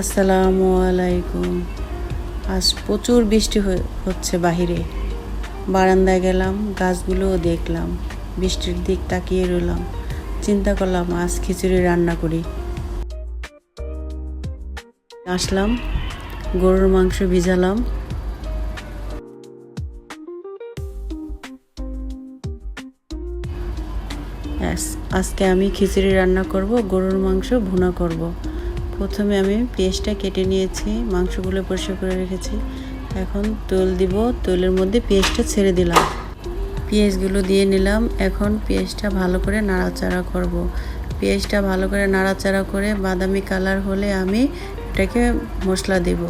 আসসালামু আলাইকুম। আজ প্রচুর বৃষ্টি হচ্ছে বাহিরে। বারান্দায় গেলাম, গাছগুলোও দেখলাম, বৃষ্টির দিক তাকিয়ে রইলাম। চিন্তা করলাম, আজ খিচুড়ি রান্না করি। আসলাম, গরুর মাংস ভিজালাম। আজকে আমি খিচুড়ি রান্না করব, গরুর মাংস ভুনা করব। প্রথমে আমি পেঁয়াজটা কেটে নিয়েছি, মাংসগুলো পরিষ্কার করে রেখেছি। এখন তেল দিব, তেলের মধ্যে পেঁয়াজটা ছেড়ে দিলাম। পেঁয়াজগুলো দিয়ে নিলাম, এখন পেঁয়াজটা ভালো করে নাড়াচাড়া করব। পেঁয়াজটা ভালো করে নাড়াচাড়া করে বাদামি কালার হলে আমি এটাকে মশলা দেব।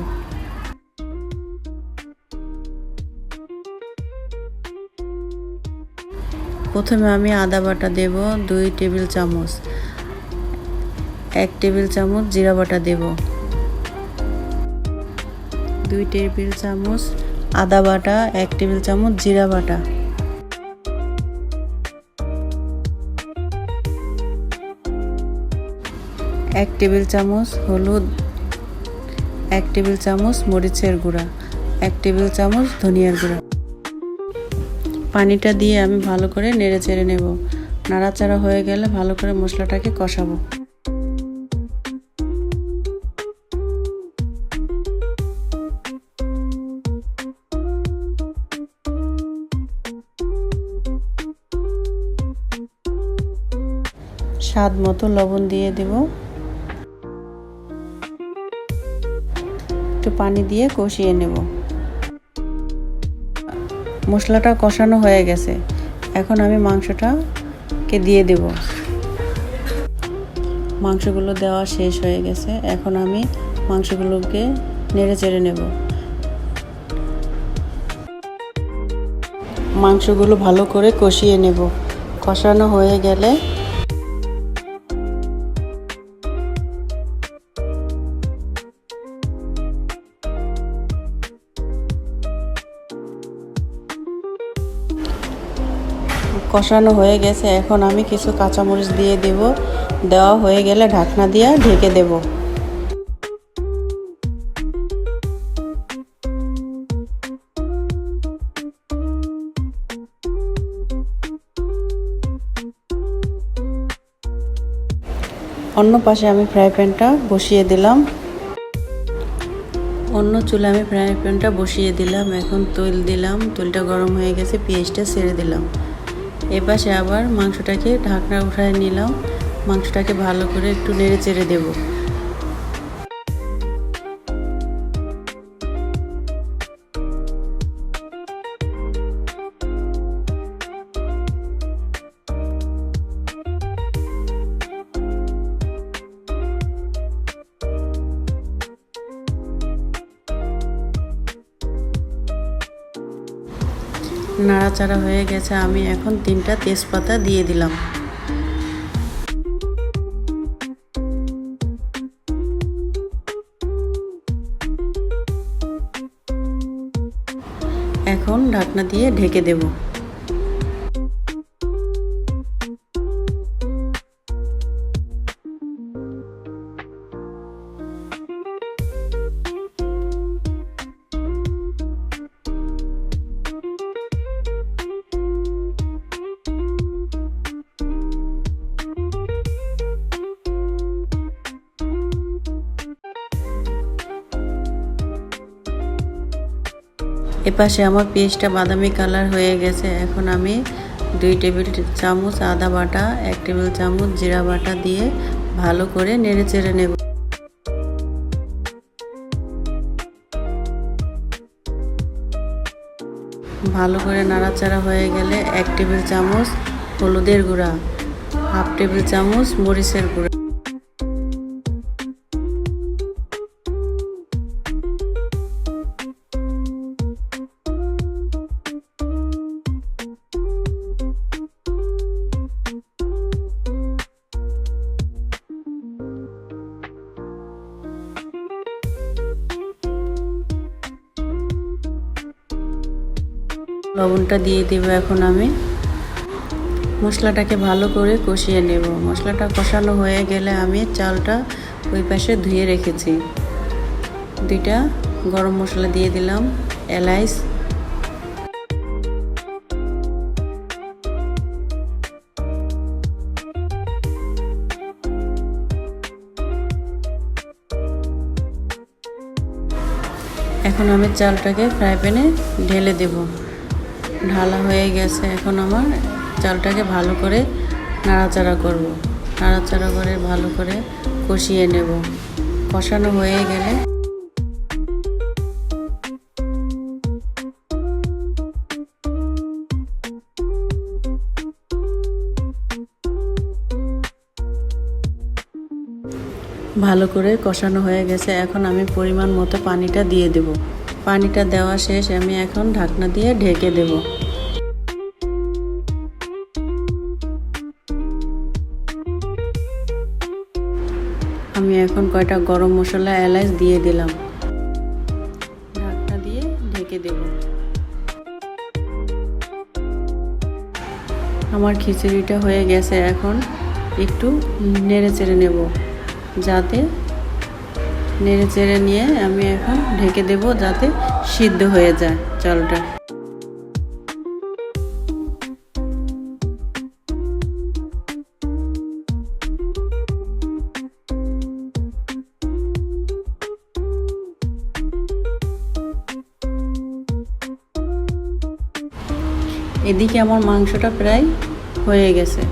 প্রথমে আমি আদা বাটা দেব, দুই টেবিল চামচ। এক টেবিল চামচ জিরা বাটা দেব। দুই টেবিল চামচ আদা বাটা, এক টেবিল চামচ জিরা বাটা। এক টেবিল চামচ হলুদ, এক টেবিল চামচ মরিচের গুঁড়া, এক টেবিল চামচ ধনিয়ার গুঁড়া। পানিটা দিয়ে আমি ভালো করে নেড়ে চেড়ে নেব। নাড়াচাড়া হয়ে গেলে ভালো করে মশলাটাকে কষাবো। স্বাদ মতো লবণ দিয়ে দেব। একটু পানি দিয়ে কষিয়ে নেব। মশলাটা কষানো হয়ে গেছে। এখন আমি মাংসটাকে দিয়ে দেব। মাংসগুলো দেওয়া শেষ হয়ে গেছে। এখন আমি মাংসগুলোকে নেড়ে চেড়ে নেব। মাংসগুলো ভালো করে কষিয়ে নেব। কষানো হয়ে গেলে কষানো হয়ে গেছে, এখন আমি কিছু কাঁচামরিচ দিয়ে দেব। দেওয়া হয়ে গেলে ঢাকনা দিয়ে ঢেকে দেব। অন্য পাশে আমি ফ্রাই প্যানটা বসিয়ে দিলাম। অন্য চুলে আমি ফ্রাই প্যানটা বসিয়ে দিলাম। এখন তৈল দিলাম। তৈলটা গরম হয়ে গেছে, পেঁয়াজটা ছেড়ে দিলাম। এপাশে আবার মাংসটাকে ঢাকনা উঠায় নিলাম। মাংসটাকে ভালো করে একটু নেড়ে চেড়ে দেবো। নাড়াচাড়া হয়ে গেছে আমি এখন তিনটা তেজপাতা দিয়ে দিলাম। এখন ঢাকনা দিয়ে ঢেকে দেব। এপাশে আমার পেস্টটা বাদামি কালার হয়ে গেছে। এখন আমি দুই টেবিল চামচ আদা বাটা, এক টেবিল চামচ জিরা বাটা দিয়ে ভালো করে নেড়ে চেড়ে নেব। ভালো করে নাড়াচাড়া হয়ে গেলে এক টেবিল চামচ হলুদের গুঁড়া, হাফ টেবিল চামচ মরিচের গুঁড়া। লবণটা দিয়ে দেবো এখন আমি। মশলাটাকে ভালো করে কষিয়ে নেব। মশলাটা কষানো হয়ে গেলে আমি চালটা ওই পাশে ধুয়ে রেখেছি। দুইটা গরম মশলা দিয়ে দিলাম, এলাইচ। এখন আমি চালটাকে ফ্রাই প্যানে ঢেলে দেব। ঢালা হয়ে গেছে এখন আমার। চালটাকে ভালো করে নাড়াচাড়া করব। নাড়াচাড়া করে ভালো করে কষিয়ে নেব। কষানো হয়ে গেলে ভালো করে কষানো হয়ে গেছে। এখন আমি পরিমাণ মতো পানিটা দিয়ে দেব। পানিটা দেওয়া শেষ, আমি এখন ঢাকনা দিয়ে ঢেকে দেব। আমি এখন কয়টা গরম মশলা এলাচ দিয়ে দিলাম। ঢাকনা দিয়ে ঢেকে দেব। আমার খিচুড়িটা হয়ে গেছে, এখন একটু নেড়ে চেড়ে নেব, যাতে নেড়ে চেড়ে নিয়ে আমি এখন ঢেকে দেব যাতে সিদ্ধ হয়ে যায় চালটা। এদিকে আমার মাংসটা প্রায় হয়ে গেছে।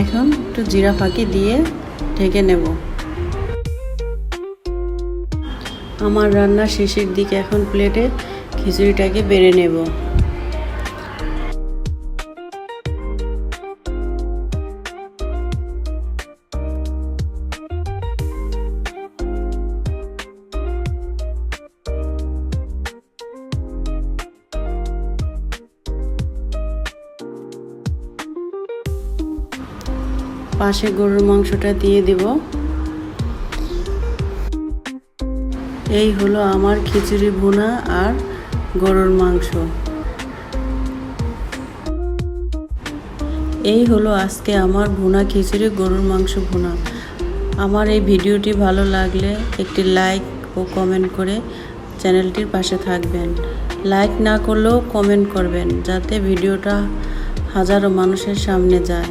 এখন একটু জিরা ফাঁকি দিয়ে ঢেকে নেব। আমার রান্না শেষের দিকে এখন প্লেটে খিচুড়িটাকে বেড়ে নেব। পাশে গরুর মাংসটা দিয়ে দেব। এই হলো আমার খিচুড়ি ভুনা আর গরুর মাংস। এই হলো আজকে আমার ভুনা খিচুড়ি, গরুর মাংস ভুনা। আমার এই ভিডিওটি ভালো লাগলে একটি লাইক ও কমেন্ট করে চ্যানেলটির পাশে থাকবেন। লাইক না করলেও কমেন্ট করবেন, যাতে ভিডিওটা হাজারো মানুষের সামনে যায়।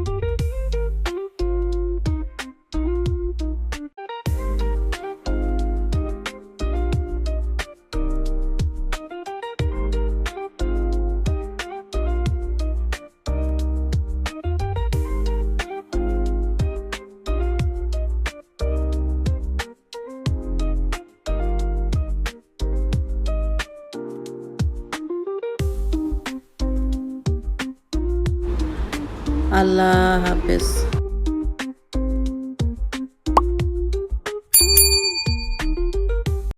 আল্লাহ হাফেজ।